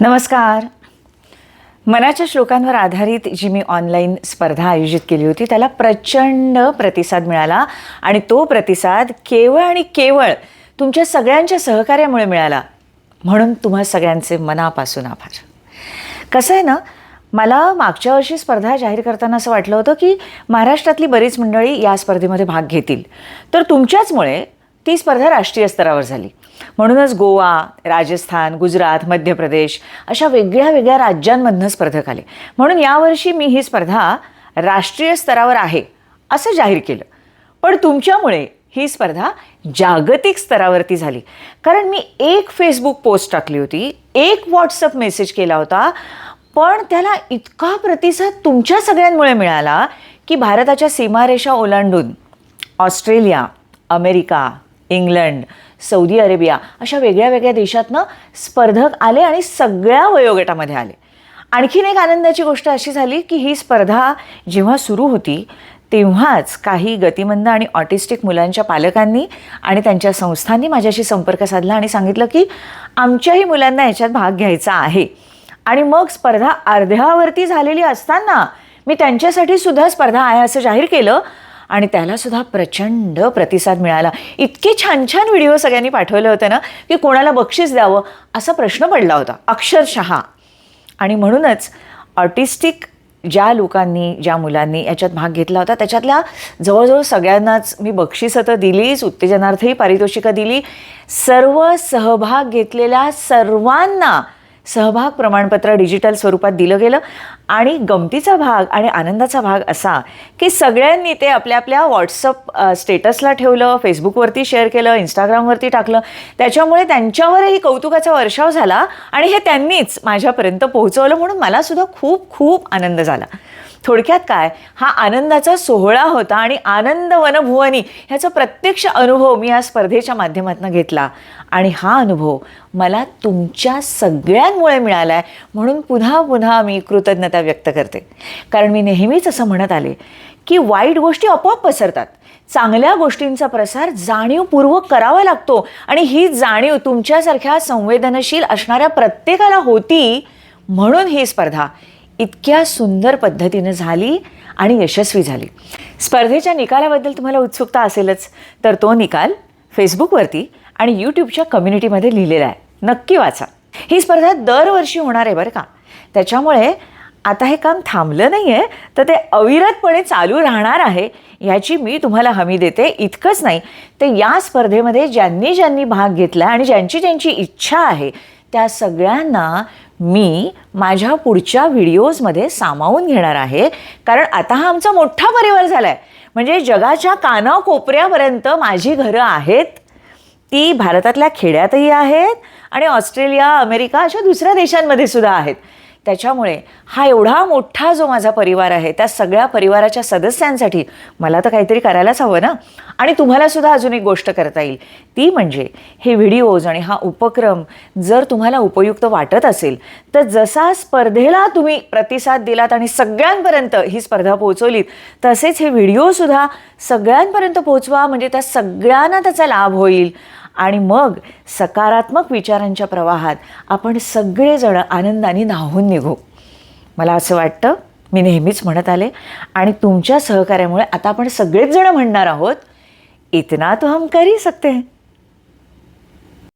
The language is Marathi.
नमस्कार. मनाच्या श्लोकांवर आधारित जी मी ऑनलाईन स्पर्धा आयोजित केली होती त्याला प्रचंड प्रतिसाद मिळाला आणि तो प्रतिसाद केवळ आणि केवळ तुमच्या सगळ्यांच्या सहकार्यामुळे मिळाला. म्हणून तुम्हा सगळ्यांचे मनापासून आभार. कसं आहे ना मला मागच्या वर्षी स्पर्धा जाहीर करताना असं वाटलं होतं की महाराष्ट्रातली बरीच मंडळी या स्पर्धेमध्ये भाग घेतील. तर तुमच्याचमुळे ती स्पर्धा राष्ट्रीय स्तरावर झाली. म्हणूनच गोवा राजस्थान गुजरात मध्य प्रदेश अशा वेगळ्या वेगळ्या राज्यांमधनं स्पर्धक आले. म्हणून यावर्षी मी ही स्पर्धा राष्ट्रीय स्तरावर आहे असं जाहीर केलं. पण तुमच्यामुळे ही स्पर्धा जागतिक स्तरावरती झाली. कारण मी एक फेसबुक पोस्ट टाकली होती एक व्हॉट्सअप मेसेज केला होता पण त्याला इतका प्रतिसाद तुमच्या सगळ्यांमुळे मिळाला की भारताच्या सीमारेषा ओलांडून Australia America England Saudi Arabia अशा वेगळ्या वेगळ्या देशातनं स्पर्धक आले आणि सगळ्या वयोगटामध्ये आले. आणखीन एक आनंदाची गोष्ट अशी झाली की ही स्पर्धा जेव्हा सुरू होती तेव्हाच काही गतिमंद आणि ऑटिस्टिक मुलांच्या पालकांनी आणि त्यांच्या संस्थांनी माझ्याशी संपर्क साधला आणि सांगितलं की आमच्याही मुलांना याच्यात भाग घ्यायचा आहे. आणि मग स्पर्धा अर्ध्यावरती झालेली असताना मी त्यांच्यासाठी सुद्धा स्पर्धा आहे असं जाहीर केलं. आणि त्यालासुद्धा प्रचंड प्रतिसाद मिळाला. इतके छान छान व्हिडिओ सगळ्यांनी पाठवले होते ना की कोणाला बक्षीस द्यावं असा प्रश्न पडला होता अक्षरशः. आणि म्हणूनच ऑटिस्टिक ज्या लोकांनी ज्या मुलांनी याच्यात भाग घेतला होता त्याच्यातल्या जवळजवळ सगळ्यांनाच मी बक्षिसं तर दिलीच उत्तेजनार्थही पारितोषिकं दिली. सर्व सहभाग घेतलेल्या सर्वांना सहभाग प्रमाणपत्र डिजिटल स्वरूपात दिलं गेलं. आणि गमतीचा भाग आणि आनंदाचा भाग असा की सगळ्यांनी ते आपल्या आपल्या व्हॉट्सअप स्टेटसला ठेवलं फेसबुकवरती शेअर केलं इंस्टाग्रामवरती टाकलं. त्याच्यामुळे त्यांच्यावरही कौतुकाचा वर्षाव झाला आणि हे त्यांनीच माझ्यापर्यंत पोहोचवलं म्हणून मलासुद्धा खूप खूप आनंद झाला. थोडक्यात काय? हा आनंदाचा सोहळा होता आणि आनंद वनभुवनी ह्याचा प्रत्यक्ष अनुभव मी या स्पर्धेच्या माध्यमातून घेतला. आणि हा अनुभव मला तुमच्या सगळ्यांमुळे मिळाला आहे म्हणून पुन्हा पुन्हा मी कृतज्ञता व्यक्त करते. कारण मी नेहमीच असं म्हणत आले की वाईट गोष्टी आपोआप पसरतात. चांगल्या गोष्टींचा प्रसार जाणीवपूर्वक करावा लागतो. आणि ही जाणीव तुमच्यासारख्या संवेदनशील असणाऱ्या प्रत्येकाला होती म्हणून ही स्पर्धा इतक्या सुंदर पद्धतीनं झाली आणि यशस्वी झाली. स्पर्धेच्या निकालाबद्दल तुम्हाला उत्सुकता असेलच तर तो निकाल फेसबुकवरती आणि यूट्यूबच्या कम्युनिटीमध्ये लिहिलेला आहे. नक्की वाचा. ही स्पर्धा दरवर्षी होणार आहे बरं का. त्याच्यामुळे आता हे काम थांबलं नाही आहे तर ते अविरतपणे चालू राहणार आहे याची मी तुम्हाला हमी देते. इतकंच नाही तर या स्पर्धेमध्ये ज्यांनी ज्यांनी भाग घेतला आणि ज्यांची ज्यांची इच्छा आहे त्या सगळ्यांना मी माझ्या पुढच्या व्हिडिओजमध्ये सामावून घेणार आहे. कारण आता हा आमचा मोठा परिवार झाला आहे म्हणजे जगाच्या कानाकोपऱ्यापर्यंत माझी घरं आहेत. ती भारतातल्या खेड्यातही आहेत आणि ऑस्ट्रेलिया अमेरिका अशा दुसऱ्या देशांमध्ये सुद्धा आहेत. त्याच्यामुळे हा एवढा मोठा जो माझा परिवार आहे त्या सगळ्या परिवाराच्या सदस्यांसाठी मला तर काहीतरी करायलाच हवं ना? आणि तुम्हालासुद्धा अजून एक गोष्ट करता येईल. ती म्हणजे हे व्हिडिओज आणि हा उपक्रम जर तुम्हाला उपयुक्त वाटत असेल तर जसा स्पर्धेला तुम्ही प्रतिसाद दिलात आणि सगळ्यांपर्यंत ही स्पर्धा पोहोचवलीत तसेच हे व्हिडिओसुद्धा सगळ्यांपर्यंत पोहोचवा म्हणजे त्या सगळ्यांना त्याचा लाभ होईल. आणि मग सकारात्मक विचारांच्या प्रवाहात आपण सगळेजण आनंदाने न्हावून निघू. मला असं वाटतं मी नेहमीच म्हणत आले आणि तुमच्या सहकार्यामुळे आता आपण सगळेच जण म्हणणार आहोत इतना तो हम करी सकते हैं.